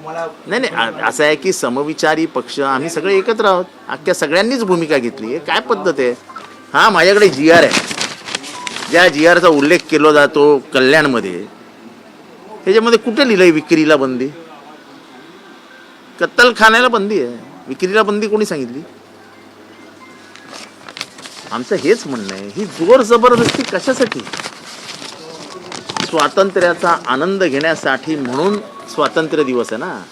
नाही नाही असं आहे की समविचारी पक्ष आम्ही सगळे एकत्र आहोत. अख्ख्या सगळ्यांनीच भूमिका घेतली आहे. काय पद्धत आहे? हा माझ्याकडे जी आर आहे. ज्या जी आरचा उल्लेख केला जातो कल्याणमध्ये ह्याच्यामध्ये कुठे लिहिलंय विक्रीला बंदी? कत्तलखान्याला बंदी आहे. विक्रीला बंदी कोणी सांगितली? आमचं हेच म्हणणं आहे. ही जोर जबरदस्ती कशासाठी? स्वातंत्र्याचा आनंद घेण्यासाठी म्हणून स्वातंत्र्य दिवस आहे ना?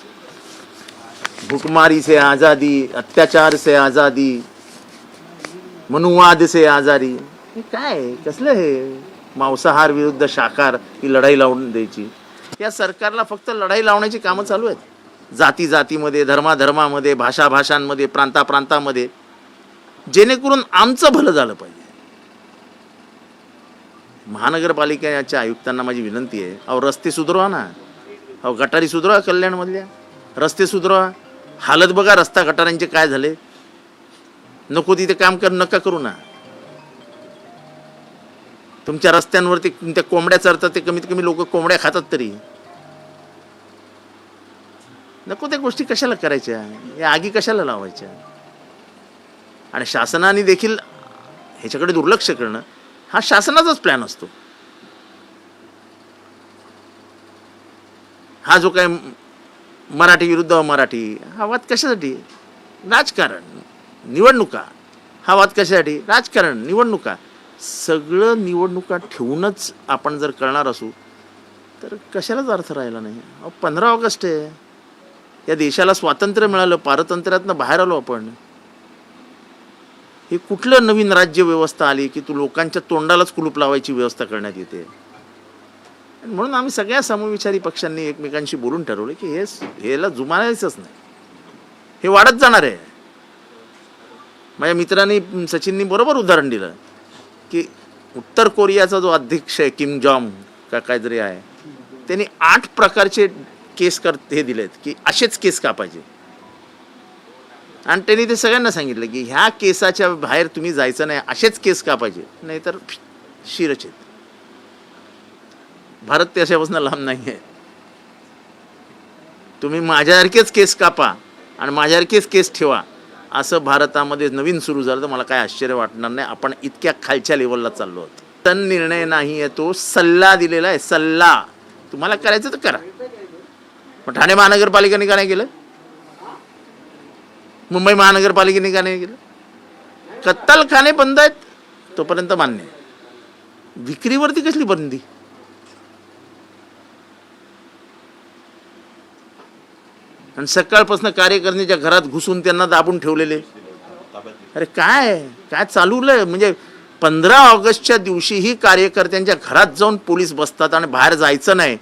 भुकमारी से आजादी अत्याचार से आजादी मनुवाद से आजारी हे काय? आहे? कसलं हे? मांसाहार विरुद्ध शाकार ही लढाई लावून द्यायची. या सरकारला फक्त लढाई लावण्याची कामं चालू आहेत. जाती जातीमध्ये धर्माधर्मामध्ये भाषा भाषांमध्ये प्रांता प्रांतामध्ये जेणेकरून आमचं भलं झालं पाहिजे. महानगरपालिकेच्या आयुक्तांना माझी विनंती आहे. अहो रस्ते सुधरवा ना. अहो गटारी सुधरवा कल्याणमधल्या. रस्ते सुधरवा हालत बघा रस्ता गटारांचे काय झाले. नको तिथे काम कर नका करू ना. तुमच्या रस्त्यांवरती त्या कोंबड्या चरतात ते कमीत कमी लोक कोंबड्या खातात तरी. नको त्या गोष्टी कशाला करायच्या? या आगी कशाला लावायच्या? आणि शासनाने देखील ह्याच्याकडे दुर्लक्ष करणं हा शासनाचाच प्लॅन असतो. हा जो काय मराठी विरुद्ध मराठी हा वाद कशासाठी? राजकारण निवडणुका. हा वाद कशासाठी? राजकारण निवडणुका. सगळं निवडणुका ठेवूनच आपण जर करणार असू तर कशालाच अर्थ राहिला नाही. अहो पंधरा ऑगस्ट आहे. या देशाला स्वातंत्र्य मिळालं पारतंत्र्यातनं बाहेर आलो आपण. हे कुठलं नवीन राज्य व्यवस्था आली की तू लोकांच्या तोंडालाच कुलूप लावायची व्यवस्था करण्यात येते? म्हणून आम्ही सगळ्या समविचारी पक्षांनी एकमेकांशी बोलून ठरवलं की हे ह्याला जुमानायचंच नाही. हे वाढत जाणार आहे. माझ्या मित्रांनी सचिननी बरोबर उदाहरण दिलं की उत्तर कोरियाचा जो अध्यक्ष आहे किम जॉम का काहीतरी आहे त्यांनी आठ प्रकारचे केस कर हे दिलेत की असेच केस कापायचे. आणि त्यांनी ते सगळ्यांना सांगितलं की ह्या केसाच्या बाहेर तुम्ही जायचं नाही असेच केस कापायचे. नाहीतर शिरचेत भारत त्याच्यापासून लांब नाही आहे तुम्ही माझ्यासारखेच केस कापा आणि माझ्यासारखेच केस ठेवा. असं भारतामध्ये नवीन सुरू झालं तर मला काय आश्चर्य वाटणार नाही. आपण इतक्या खालच्या लेवलला चाललो आहोत. तन निर्णय नाही आहे तो सल्ला दिलेला आहे सल्ला. तुम्हाला करायचं तर करा. मग ठाणे महानगरपालिकेने का नाही केलं? मुंबई महानगरपालिकेने का नाही केलं? कत्तलखाने बंद आहेत तोपर्यंत मान्य विक्रीवरती कसली बंदी? आणि सकाळपासून कार्यकर्त्यांच्या घरात घुसून त्यांना दाबून ठेवलेले. अरे काय? काय चालवलंय म्हणजे पंधरा ऑगस्टच्या दिवशीही कार्यकर्त्यांच्या घरात जाऊन पोलीस बसतात आणि बाहेर जायचं नाही.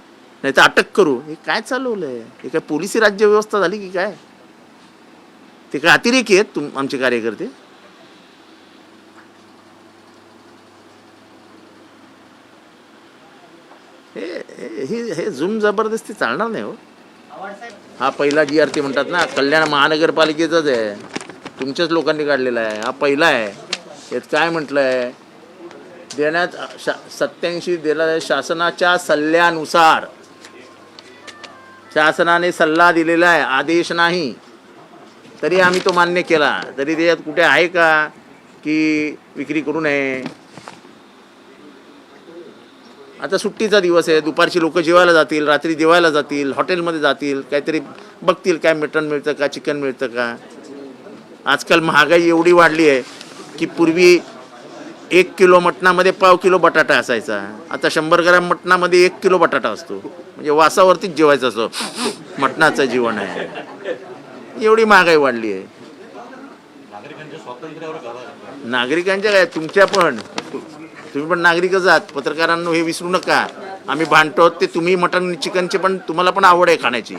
नाही तर अटक करू. हे काय चालवलंय हे काय पोलिसी राज्य व्यवस्था झाली की काय? ते काय अतिरेकी आहेत तुम आमचे कार्यकर्ते? हे हे- हे हे झुम जबरदस्ती चालणार नाही हो. हा पहिला जी आर टी म्हणतात ना कल्याण महानगरपालिकेचाच आहे. तुमच्याच लोकांनी काढलेला आहे. हा पहिला आहे. यात काय म्हटलं आहे देण्यात शा सत्याऐंशी दिला आहे. शासनाच्या सल्ल्यानुसार शासनाने सल्ला दिलेला आहे. आदेश नाही. तरी आम्ही तो मान्य केला. तरी त्याच्यात कुठे आहे का? की विक्री करू नये. आता सुट्टीचा दिवस आहे दुपारची लोक जेवायला जातील रात्री जेवायला जातील हॉटेलमध्ये जातील काहीतरी बघतील काय मटण मिळतं का चिकन मिळतं का. आजकाल महागाई एवढी वाढली आहे की पूर्वी एक किलो मटणामध्ये पाव किलो बटाटा असायचा. आता शंभर ग्राम मटणामध्ये एक किलो बटाटा असतो. म्हणजे वासावरतीच जेवायचं असं. मटणाचं जीवन आहे. एवढी महागाई वाढली आहे. नागरिकांच्या काय? तुमच्या पण. तुम्ही पण नागरिकच आहात पत्रकारांनो हे विसरू नका. आम्ही भांडतो ते तुम्ही मटण चिकनचे पण तुम्हाला पण आवड आहे खाण्याची.